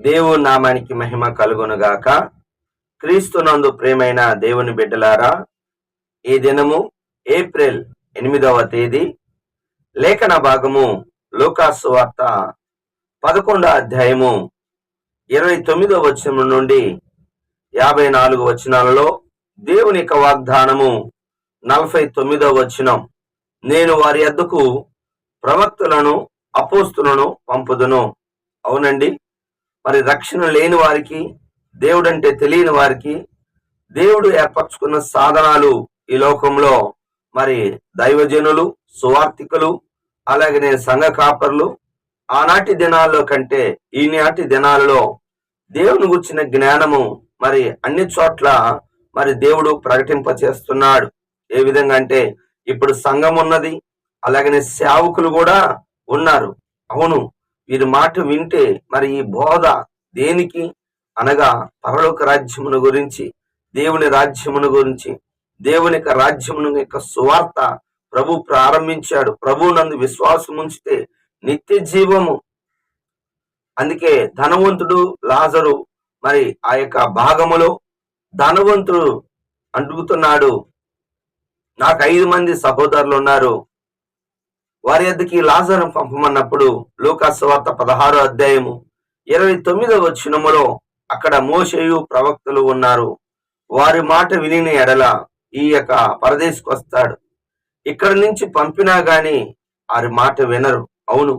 దేవుని నామానికి మహిమ కలుగునుగాక. క్రీస్తునందు ప్రేమైన దేవుని బిడ్డలారా ఈ దినము ఏప్రిల్ ఎనిమిదవ తేదీ లేఖన భాగము లూకాసు వార్త పదకొండో అధ్యాయము ఇరవై తొమ్మిదవ వచనం నుండి యాభై నాలుగు వచనాలలో దేవుని యొక్క వాగ్దానము నలభై తొమ్మిదవ వచనం. నేను వారి అద్దకు ప్రవక్తలను అపోస్తులను పంపుదును. అవునండి? మరి రక్షణ లేని వారికి దేవుడంటే తెలియని వారికి దేవుడు ఏర్పరచుకున్న సాధనాలు ఈ లోకంలో. మరి దైవజనులు సువార్థికులు అలాగనే సంఘ కాపర్లు ఆనాటి దినాల్లో కంటే ఈనాటి దినాలలో దేవుని గుర్చిన జ్ఞానము మరి అన్ని చోట్ల మరి దేవుడు ప్రకటింప చేస్తున్నాడు ఏ విధంగా అంటే ఇప్పుడు సంఘం ఉన్నది అలాగనే సేవకులు కూడా ఉన్నారు. అవును వీరి మాట వింటే మరి ఈ బోధ దేనికి? అనగా పరలోక రాజ్యమును గురించి దేవుని రాజ్యమును గురించి దేవుని యొక్క రాజ్యమును యొక్క సువార్త ప్రభు ప్రారంభించాడు. ప్రభు నందు విశ్వాసం ఉంచితే నిత్య జీవము. అందుకే ధనవంతుడు లాజరు మరి ఆ యొక్క భాగములో ధనవంతుడు అడుగుతున్నాడు నాకు ఐదు మంది సహోదరులు ఉన్నారు. వారి యొద్దకి లాజరం పంపమన్నప్పుడు లూకాసు పదహారు పదహారో అధ్యాయము ఇరవై తొమ్మిదవ వచనములో అక్కడ మోషేయు ప్రవక్తలు ఉన్నారు. వారి మాట వినిన ఎడల ఈ యొక్క పరదేశకు వస్తాడు. ఇక్కడ నుంచి పంపినా గాని వారి మాట వినరు. అవును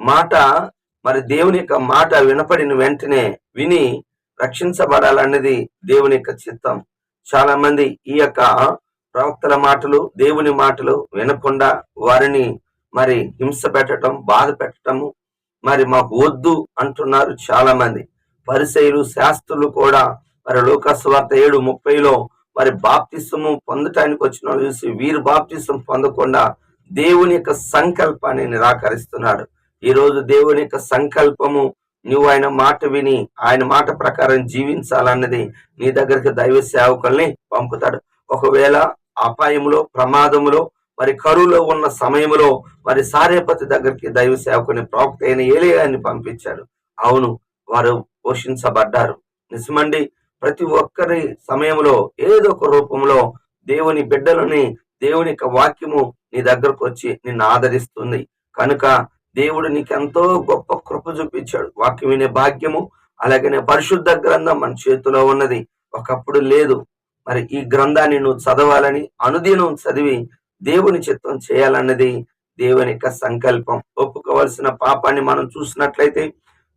మాట మరి దేవుని యొక్క మాట వినపడిన వెంటనే విని రక్షించబడాలన్నది దేవుని యొక్క చిత్తం. చాలా మంది ఈ యొక్క ప్రవక్తల మాటలు దేవుని మాటలు వినకుండా వారిని మరి హింస పెట్టడం బాధ పెట్టడము మరి మాకు వద్దు అంటున్నారు చాలా మంది పరిసయులు శాస్త్రులు కూడా మరి లోకస్వార్త ఏడు ముప్పైలో మరి బాప్తిసము పొందటానికి వచ్చిన వాళ్ళు చూసి వీరు బాప్తిసం పొందకుండా దేవుని యొక్క సంకల్పాన్ని నిరాకరిస్తున్నాడు. ఈరోజు దేవుని యొక్క సంకల్పము నువ్వు ఆయన మాట విని ఆయన మాట ప్రకారం జీవించాలన్నది నీ దగ్గరికి దైవ సేవకుల్ని పంపుతాడు. ఒకవేళ అపాయములో ప్రమాదములో మరి కరువులో ఉన్న సమయంలో మరి సారేపతి దగ్గరికి దైవ సేవకుని ప్రవక్త అయిన ఏలియాన్ని పంపించాడు. అవును వారు పోషించబడ్డారు. నిజమండి ప్రతి ఒక్కరి సమయంలో ఏదో ఒక రూపంలో దేవుని బిడ్డలని దేవుని యొక్క వాక్యము నీ దగ్గరకు వచ్చి నిన్ను ఆదరిస్తుంది. కనుక దేవుడు నీకెంతో గొప్ప కృప చూపించాడు. వాక్యం వినే భాగ్యము అలాగనే పరిశుద్ధ గ్రంథం మన చేతిలో ఉన్నది. ఒకప్పుడు లేదు. మరి ఈ గ్రంథాన్ని నువ్వు చదవాలని అనుదినం చదివి దేవుని చిత్తం చేయాలన్నది దేవుని యొక్క సంకల్పం. ఒప్పుకోవలసిన పాపాన్ని మనం చూసినట్లయితే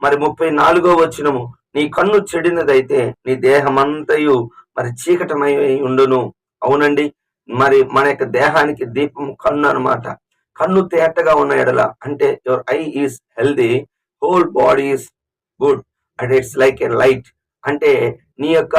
మరి ముప్పై నాలుగో వచ్చినము నీ కన్ను చెడినదైతే నీ దేహమంతయు మరి చీకటమై ఉండును. అవునండి మరి మన యొక్క దేహానికి దీపం కన్ను అన్నమాట. కన్ను తేటగా ఉన్న ఎడల అంటే your eye is healthy whole body is good and it's like a light. అంటే నీ యొక్క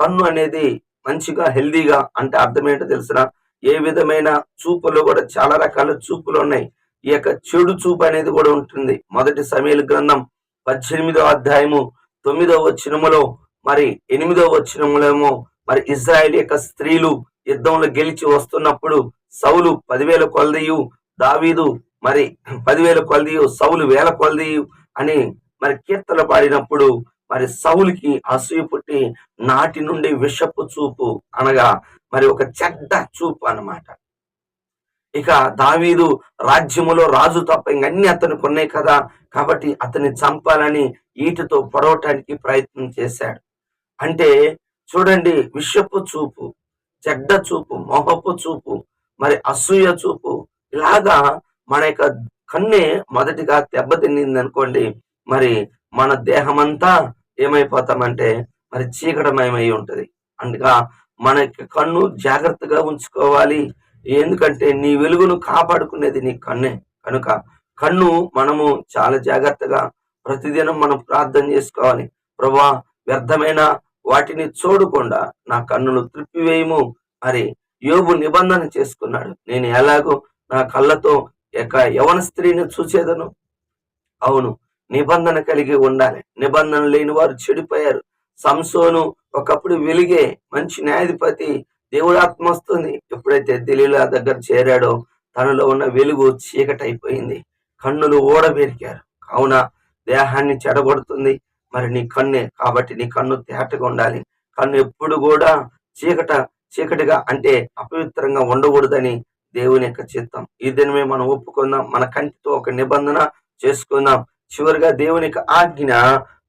కన్ను అనేది మంచిగా హెల్దీగా అంటే అర్థం ఏంటో తెలుసునా ఏ విధమైన చూపులు కూడా చాలా రకాల చూపులు ఉన్నాయి. ఈ యొక్క చెడు చూపు అనేది కూడా ఉంటుంది. మొదటి సమీల గ్రంథం పద్దెనిమిదో అధ్యాయము తొమ్మిదో వచ్చినములో మరి ఎనిమిదో వచ్చినములేమో మరి ఇజ్రాయెల్ యొక్క స్త్రీలు యుద్ధంలో గెలిచి వస్తున్నప్పుడు సౌలు పదివేల కొలదీయు దావీదు మరి పదివేల కొలదీయు సౌలు వేల కొలదీయు అని మరి కీర్తన పాడినప్పుడు మరి సౌలుకి అసూయ పుట్టి నాటి నుండి విషపు చూపు అనగా మరి ఒక చెడ్డ చూపు అన్నమాట. ఇక దావీదు రాజ్యములో రాజు తప్ప ఇంకన్నీ అతనికి ఉన్నాయి కదా కాబట్టి అతన్ని చంపాలని ఈటుతో పొడవటానికి ప్రయత్నం చేశాడు. అంటే చూడండి విషపు చూపు చెడ్డ చూపు మొహపు చూపు మరి అసూయ చూపు ఇలాగా మన యొక్క కన్నే మొదటిగా దెబ్బతిన్నింది అనుకోండి మరి మన దేహమంతా ఏమైపోతామంటే మరి చీకటమయమై ఉంటది. అందుగా మన యొక్క కన్ను జాగ్రత్తగా ఉంచుకోవాలి. ఎందుకంటే నీ వెలుగును కాపాడుకునేది నీ కన్నే. కనుక కన్ను మనము చాలా జాగ్రత్తగా ప్రతిదినం మనం ప్రార్థన చేసుకోవాలి. ప్రభా వ్యర్థమైన వాటిని చూడకుండా నా కన్నును త్రిప్పివేయము మరి యోగు నిబంధన చేసుకున్నాడు. నేను ఎలాగో నా కళ్ళతో యొక్క యవన స్త్రీని చూసేదను అవును నిబంధన కలిగి ఉండాలి. నిబంధన లేని వారు చెడిపోయారు. సంసోను ఒకప్పుడు వెలిగే మంచి న్యాయాధిపతి దేవుడు ఆత్మ వస్తుంది. ఎప్పుడైతే దిలీలా దగ్గర చేరాడో తనలో ఉన్న వెలుగు చీకటైపోయింది. కన్నులు ఓడబెరికారు కావున దేహాన్ని చెడగొడుతుంది. మరి నీ కన్నే కాబట్టి నీ కన్ను తేటగా ఉండాలి. కన్ను ఎప్పుడు కూడా చీకట చీకటిగా అంటే అపవిత్రంగా ఉండకూడదని దేవుని యొక్క చిత్తం. ఈ దినమే మనం ఒప్పుకుందాం. మన కంటితో ఒక నిబంధన చేసుకుందాం. చివరిగా దేవుని యొక్క ఆజ్ఞ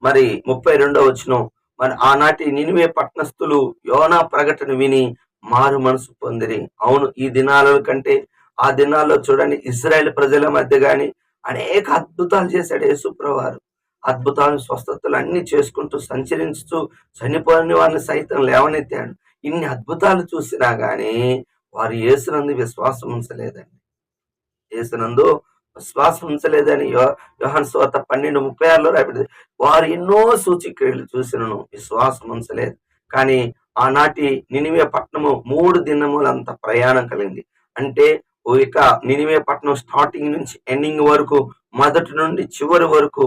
మరి ముప్పై రెండో వచ్చిన మరి ఆనాటి నినివే పట్నస్థులు యోనా ప్రకటన విని మారు మనసు పొందిరి. అవును ఈ దినాల కంటే ఆ దినాల్లో చూడండి ఇజ్రాయెల్ ప్రజల మధ్య గాని అనేక అద్భుతాలు చేశాడు యేసుప్రవారు అద్భుతాలు స్వస్థతలు అన్ని చేసుకుంటూ సంచరించుతూ చనిపోయిన వారిని సైతం లేవనెత్తాడు. ఇన్ని అద్భుతాలు చూసినా గాని వారు ఏసునందు విశ్వాసం ఉంచలేదండి. ఏసునందు శ్వాస ఉంచలేదని యోహన్ యోహాను పన్నెండు ముప్పై ఆరులో రాబడింది వారు ఎన్నో సూచిక్రియలు చూసినను విశ్వాసం ఉంచలేదు కానీ ఆనాటి నినివే పట్టణము మూడు దినములంత ప్రయాణం కలిగింది. అంటే ఇక నినివే పట్టణం స్టార్టింగ్ నుంచి ఎండింగ్ వరకు మొదటి నుండి చివరి వరకు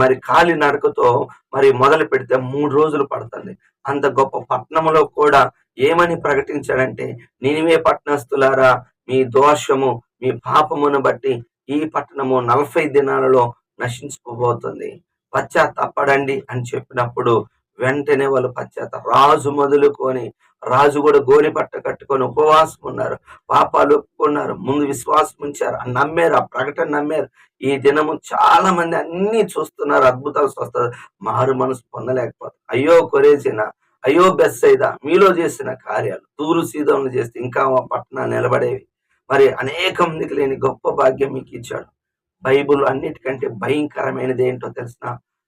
మరి కాలి నడకతో మరి మొదలు పెడితే మూడు రోజులు పడుతుంది. అంత గొప్ప పట్టణంలో కూడా ఏమని ప్రకటించాడంటే నినివే పట్టణస్తులారా మీ దోషము మీ పాపమును బట్టి ఈ పట్టణము నలభై దినాలలో నశించుకోబోతుంది పశ్చాత్తపడండి అని చెప్పినప్పుడు వెంటనే వాళ్ళు పశ్చాత్త రాజు మొదలుకొని రాజు కూడా గోని పట్ట కట్టుకొని ఉపవాసం ఉన్నారు. పాపాలు ఒప్పుకున్నారు. ముందు విశ్వాసం ఉంచారు. అని నమ్మారు ఆ ప్రకటన నమ్మారు. ఈ దినము చాలా మంది అన్ని చూస్తున్నారు. అద్భుతాలు చూస్తారు మారు మనసు పొందలేకపోతారు అయ్యో కొరేసిన అయ్యో బెస్ అయిదా మీలో చేసిన కార్యాలు తూరు సీదంలో చేస్తే ఇంకా మా పట్టణాలు నిలబడేవి. మరి అనేకం లేని గొప్ప భాగ్యం మీకు ఇచ్చాడు. బైబుల్ అన్నిటికంటే భయంకరమైనది ఏంటో తెలిసిన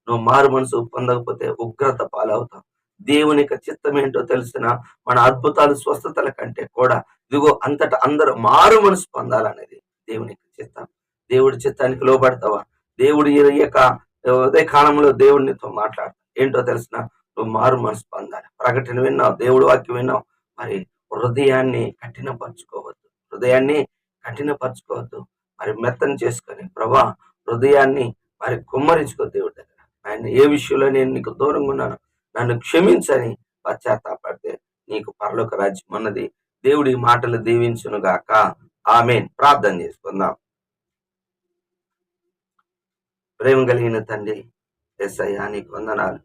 నువ్వు మారు మనసు పొందకపోతే ఉగ్రత పాలవుతావు. దేవుని యొక్క చిత్తం ఏంటో తెలిసిన మన అద్భుతాలు స్వస్థతల కంటే కూడా ఇదిగో అంతటా అందరూ మారు మనసు పొందాలనేది దేవుని యొక్క చిత్తం. దేవుడి చిత్తానికి లోబడతావా? దేవుడి ఈ యొక్క ఉదయ కాలంలో దేవుడినితో మాట్లాడు ఏంటో తెలిసిన నువ్వు మారు మనసు పొందాలి. ప్రకటన విన్నావు దేవుడి వాక్యం విన్నావు. మరి హృదయాన్ని కఠినపరచుకోవద్దు. హృదయాన్ని కఠినపరచుకోవద్దు. మరి మెత్తని చేసుకొని ప్రభా హృదయాన్ని మరి కుమ్మరించుకో దేవుడి దగ్గర. ఆయన ఏ విషయంలో నేను నీకు దూరంగా ఉన్నాను నన్ను క్షమించని పశ్చాత్తాపడితే నీకు పరలోక రాజ్యం అన్నది దేవుడి మాటలు దీవించును గాక. ఆమె ప్రార్థన చేసుకుందాం. ప్రేమ కలిగిన తండ్రి ఎస్ అయ్యా నీకు వందనాలు.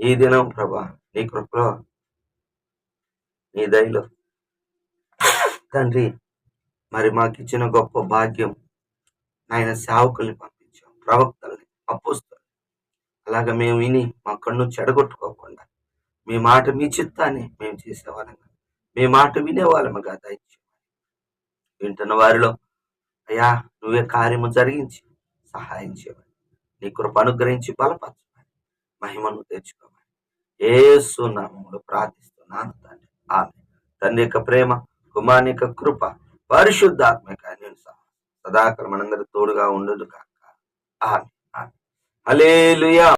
ఈ దినం ప్రభా నీ కృపలో నీ దయలో తండ్రి మరి మాకు ఇచ్చిన గొప్ప భాగ్యం నాయన సేవకుల్ని పంపించాం ప్రవక్తల్ని అప్పుస్తారు అలాగ మేము విని మా కన్ను చెడగొట్టుకోకుండా మీ మాట మీ చిత్తాన్ని మేము చేసేవాళ్ళంగా మీ మాట వినేవాళ్ళముగా దయచేయమని వింటున్న వారిలో అయ్యా నువ్వే కార్యము జరిగించి సహాయం చేయమని నీ కృప అనుగ్రహించి బలపరచమని మహిమను తెచ్చుకోమని. ఏసు నామములో ప్రార్థిస్తున్నాను తండ్రి. ఆమె తండ్రి యొక్క ప్రేమ కుమార్ యొక్క కృప పరిశుద్ధాత్మక నేను సదాకరం తోడుగా ఉండదు కాక ఆమె అలేలుయా